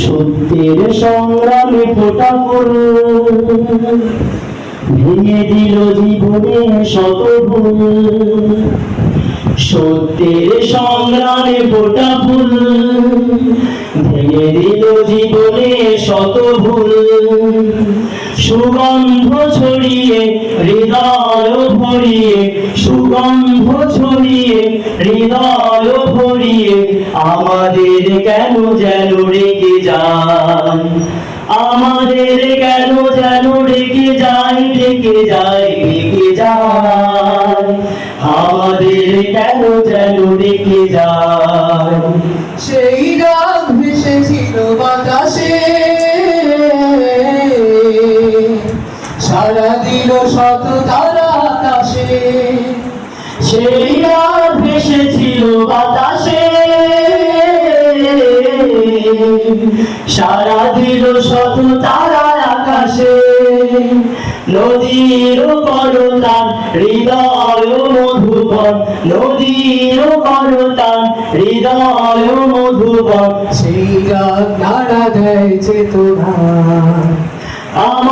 সত্যের সংগ্রামে ফোটা ভেঙে দিল জীবনে শত ভুল সত্যের সংগ্রামে ফোটা ফুল। ভেঙে দিল জীবনে শত ভুল সুগন্ধ ছড়িয়ে, হৃদয় ভরিয়ে, সুগন্ধ ছড়িয়ে, হৃদয় আমাদের কেন যেন রেখে যান? আমাদের কেন যেন রেখে যায় রেখে যায় রেখে যায় আমাদের কেন যেন রেখে যায় সেই রাত ভেসেছিল বাতাসে। সারা দিল শত তারা আকাশে। সেই রাত ভেসেছিল বাতাসে। সারা দিল শত তারা আকাশে। নদীর করতান হৃদয় মধুবন। নদীর করতান হৃদয় মধুবন। সেই রাত নারা দেয় চেতনা। আমার